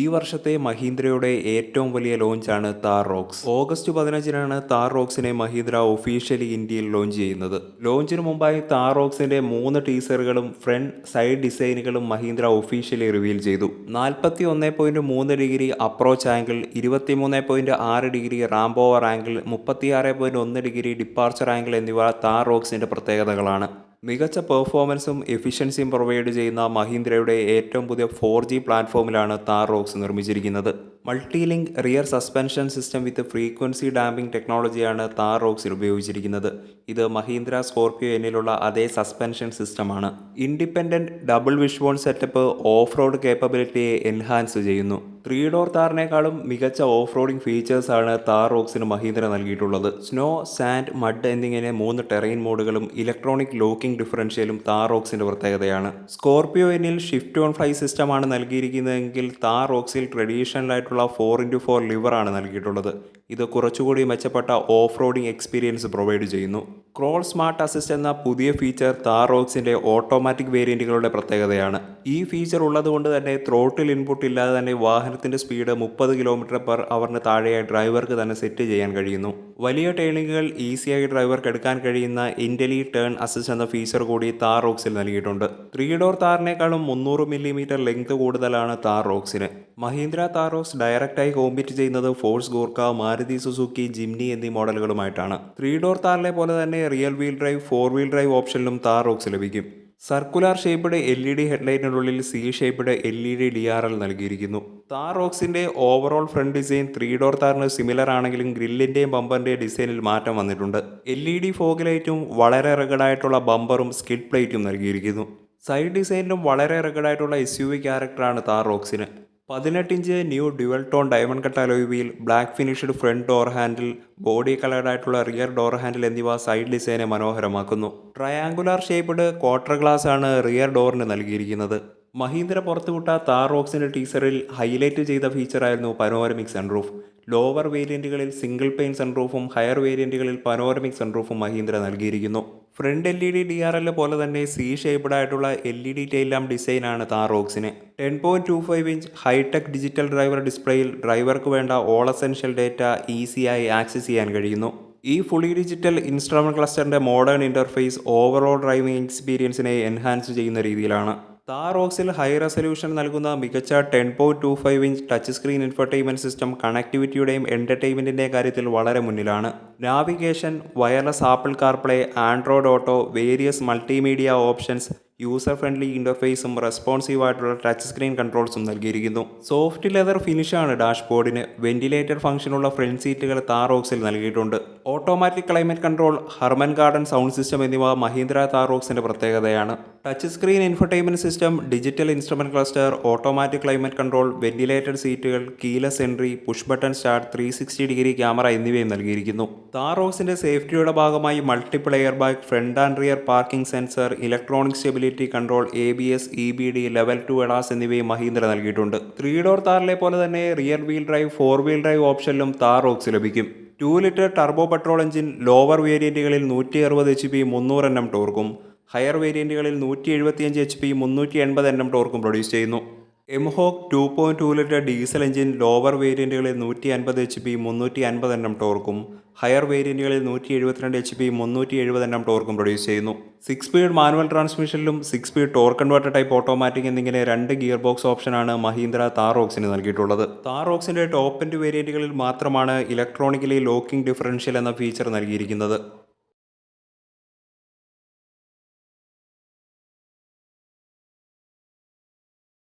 ഈ വർഷത്തെ മഹീന്ദ്രയുടെ ഏറ്റവും വലിയ ലോഞ്ചാണ് താർ റോക്സ്. ഓഗസ്റ്റ് പതിനഞ്ചിനാണ് താർ റോക്സിനെ മഹീന്ദ്ര ഒഫീഷ്യലി ഇന്ത്യയിൽ ലോഞ്ച് ചെയ്യുന്നത്. ലോഞ്ചിന് മുമ്പായി താർ റോക്സിന്റെ മൂന്ന് ടീസറുകളും ഫ്രണ്ട് സൈഡ് ഡിസൈനുകളും മഹീന്ദ്ര ഒഫീഷ്യലി റിവീൽ ചെയ്തു. നാൽപ്പത്തി ഒന്ന് പോയിന്റ് മൂന്ന് ഡിഗ്രി അപ്രോച്ച് ആംഗിൾ ഇരുപത്തിമൂന്ന് പോയിന്റ് ആറ് ഡിഗ്രി റാംബോവർ ആംഗിൾ മുപ്പത്തിയാറ് പോയിന്റ് ഒന്ന് ഡിഗ്രി ഡിപ്പാർച്ചർ ആംഗിൾ എന്നിവ താർ റോക്സിന്റെ പ്രത്യേകതകളാണ്. മികച്ച പെർഫോമൻസും എഫിഷ്യൻസിയും പ്രൊവൈഡ് ചെയ്യുന്ന മഹീന്ദ്രയുടെ ഏറ്റവും പുതിയ ഫോർ ജി പ്ലാറ്റ്ഫോമിലാണ് താർ റോക്സ് നിർമ്മിച്ചിരിക്കുന്നത്. Multi link rear suspension system with frequency damping ടെക്നോളജിയാണ് Thar റോക്സിൽ ഉപയോഗിച്ചിരിക്കുന്നത്. ഇത് മഹീന്ദ്ര സ്കോർപിയോ എന്നിലുള്ള അതേ സസ്പെൻഷൻ സിസ്റ്റമാണ്. Independent double wishbone setup off road കേപ്പബിലിറ്റിയെ enhance ചെയ്യുന്നു. ത്രീ ഡോർ താറിനേക്കാളും മികച്ച ഓഫ് റോഡിംഗ് ഫീച്ചേഴ്സാണ് താർ റോക്സിന് മഹീന്ദ്ര നൽകിയിട്ടുള്ളത്. സ്നോ സാൻഡ് മഡ് എന്നിങ്ങനെ മൂന്ന് ടെറൈൻ മോഡുകളും ഇലക്ട്രോണിക് ലോക്കിംഗ് ഡിഫറൻഷ്യലും താർ റോക്സിന്റെ പ്രത്യേകതയാണ്. സ്കോർപിയോ എന്നിൽ ഷിഫ്റ്റ് ഓൺ ഫ്ലൈ സിസ്റ്റമാണ് നൽകിയിരിക്കുന്നതെങ്കിൽ താർ റോക്സിൽ ട്രഡീഷണൽ ആയിട്ടുള്ള ഫോർ ഇന്റു ഫോർ ലിവറാണ് നൽകിയിട്ടുള്ളത്. ഇത് കുറച്ചുകൂടി മെച്ചപ്പെട്ട ഓഫ് റോഡിംഗ് എക്സ്പീരിയൻസ് പ്രൊവൈഡ് ചെയ്യുന്നു. ക്രോൾ സ്മാർട്ട് അസിസ്റ്റ് എന്ന പുതിയ ഫീച്ചർ താർ റോക്സിന്റെ ഓട്ടോമാറ്റിക് വേരിയന്റുകളുടെ പ്രത്യേകതയാണ്. ഈ ഫീച്ചർ ഉള്ളതുകൊണ്ട് തന്നെ ത്രോട്ടിൽ ഇൻപുട്ട് ഇല്ലാതെ തന്നെ വാഹനത്തിന്റെ സ്പീഡ് മുപ്പത് കിലോമീറ്റർ പെർ അവറിന് താഴെയായി ഡ്രൈവർക്ക് തന്നെ സെറ്റ് ചെയ്യാൻ കഴിയുന്നു. വലിയ ടേണിങ്ങുകൾ ഈസിയായി ഡ്രൈവർക്ക് എടുക്കാൻ കഴിയുന്ന ഇന്റലി ടേൺ അസിസ്റ്റ് എന്ന ഫീച്ചർ കൂടി താർ റോക്സിൽ നൽകിയിട്ടുണ്ട്. ത്രീ ഡോർ താറിനേക്കാളും മുന്നൂറ് മില്ലിമീറ്റർ ലെങ്ത് കൂടുതലാണ് താർ റോക്സിന് മഹീന്ദ്ര താറോസ് ഡയറക്റ്റായി കോമ്പീറ്റ് ചെയ്യുന്നത് Force Gurkha Maruti Suzuki Jimny എന്നീ മോഡലുകളുമായിട്ടാണ്. ത്രീ ഡോർ താറിലെ പോലെ തന്നെ real wheel drive four wheel drive ഓപ്ഷനിലും Thar Roxx ലഭിക്കും. Circular shaped L E D ഹെഡ്ലൈറ്റിനുള്ളിൽ C shaped L E D D R L നൽകിയിരിക്കുന്നു. Thar റോക്സിന്റെ overall front design three door താറിന് similar ആണെങ്കിലും ഗ്രില്ലിന്റെയും ബമ്പറിന്റെയും ഡിസൈനിൽ മാറ്റം വന്നിട്ടുണ്ട്. എൽ ഇ ഡി ഫോഗ് ലൈറ്റും വളരെ റഗഡായിട്ടുള്ള ബമ്പറും സ്കിഡ് പ്ലേറ്റും നൽകിയിരിക്കുന്നു. സൈഡ് ഡിസൈനിലും വളരെ റഗഡായിട്ടുള്ള എസ് യു വി ക്യാരക്ടറാണ് താർ റോക്സിന് പതിനെട്ട് inch new dual tone diamond cut alloy wheel black finished front door handle body coloured ആയിട്ടുള്ള റിയർ ഡോർ ഹാൻഡിൽ എന്നിവ സൈഡ് ഡിസൈനെ മനോഹരമാക്കുന്നു. ട്രയാങ്കുലാർ ഷേപ്പ്ഡ് ക്വാർട്ടർ ഗ്ലാസ് ആണ് റിയർ ഡോറിന് നൽകിയിരിക്കുന്നത്. മഹീന്ദ്ര പുറത്തുവിട്ട താർ റോക്സിന്റെ ടീസറിൽ ഹൈലൈറ്റ് ചെയ്ത ഫീച്ചറായിരുന്നു പനോരമിക് സൺറൂഫ് ലോവർ വേരിയന്റുകളിൽ സിംഗിൾ പെയിൻ സൺറൂഫും ഹയർ വേരിയന്റുകളിൽ പനോരമിക് സൺറൂഫും മഹീന്ദ്ര നൽകിയിരിക്കുന്നു. Front L E D D R L പോലെ തന്നെ സി ഷേപ്ഡ് ആയിട്ടുള്ള L E D tail lamp ഡിസൈനാണ് Thar റോക്സിന്. Ten point two five inch high tech digital driver ഡിസ്പ്ലേയിൽ ഡ്രൈവർക്ക് വേണ്ട ഓൾ എസെൻഷ്യൽ ഡേറ്റ ഈസിയായി ആക്സസ് ചെയ്യാൻ കഴിയുന്നു. ഈ ഫുള്ളി ഡിജിറ്റൽ ഇൻസ്ട്രുമെന്റ് ക്ലസ്റ്ററിന്റെ മോഡേൺ ഇന്റർഫേസ് ഓവറോൾ ഡ്രൈവിംഗ് എക്സ്പീരിയൻസിനെ എൻഹാൻസ് ചെയ്യുന്ന രീതിയിലാണ്. താർ റോക്സിൽ ഹൈ റെസൊല്യൂഷൻ നൽകുന്ന മികച്ച ten point two five inch touch screen infotainment system കണക്ടിവിറ്റിയുടെയും എന്റർടൈൻമെന്റിന്റെ കാര്യത്തിൽ വളരെ മുന്നിലാണ്. Navigation wireless Apple CarPlay Android Auto various multimedia options user friendly ഇന്റർഫേസും responsive ആയിട്ടുള്ള ടച്ച് സ്ക്രീൻ കൺട്രോൾസും നൽകിയിരിക്കുന്നു. സോഫ്റ്റ് ലെതർ ഫിനിഷാണ് ഡാഷ്ബോർഡിന് വെന്റിലേറ്റർ ഫംഗ്ഷനുള്ള ഫ്രണ്ട് സീറ്റുകൾ താറോക്സിൽ നൽകിയിട്ടുണ്ട്. Automatic climate control Harman Kardon sound system എന്നിവ മഹീന്ദ്ര താറോക്സിന്റെ പ്രത്യേകതയാണ്. Touch screen infotainment system digital instrument cluster automatic climate control ventilated സീറ്റുകൾ keyless entry push button start three sixty degree camera എന്നിവയും നൽകിയിരിക്കുന്നു. താറോക്സിന്റെ സേഫ്റ്റിയുടെ ഭാഗമായി multiple air bag front and rear parking sensor electronic stability control A B S E B D level two ADAS എന്നിവയും മഹീന്ദ്ര നൽകിയിട്ടുണ്ട്. Three door താറിലെ പോലെ തന്നെ rear wheel drive four wheel drive ഓപ്ഷനിലും Thar Roxx ലഭിക്കും. Two litre turbo petrol engine lower വേരിയന്റുകളിൽ നൂറ്റി അറുപത് H P മുന്നൂറ് എണ്ണം ടോർക്കും ഹയർ വേരിയന്റുകളിൽ നൂറ്റി എഴുപത്തിയഞ്ച് എച്ച് പി മുന്നൂറ്റി എൺപത് എണ്ണം ടോർക്കും പ്രൊഡ്യൂസ് ചെയ്യുന്നു. MHawk two point two litre diesel engine lower വേരിയന്റുകളിൽ നൂറ്റി അൻപത് എച്ച് പി മുന്നൂറ്റി അൻപത് എണ്ണം ടോർക്കും ഹയർ വേരിയന്റുകളിൽ നൂറ്റി എഴുപത്തിരണ്ട് എച്ച് പി മുന്നൂറ്റി എഴുപത് എണ്ണം ടോർക്കും പ്രൊഡ്യൂസ് ചെയ്യുന്നു. Six speed manual ട്രാൻസ്മിഷനിലും six speed torque converter type automatic എന്നിങ്ങനെ രണ്ട് ഗിയർ ബോക്സ് ഓപ്ഷനാണ് മഹീന്ദ്ര താറോക്സിന് നൽകിയിട്ടുള്ളത്. താറോക്സിന്റെ ടോപ്പ് എൻഡ് വേരിയന്റുകളിൽ മാത്രമാണ് ഇലക്ട്രോണിക്കലി ലോക്കിംഗ് ഡിഫറൻഷ്യൽ എന്ന ഫീച്ചർ നൽകിയിരിക്കുന്നത്.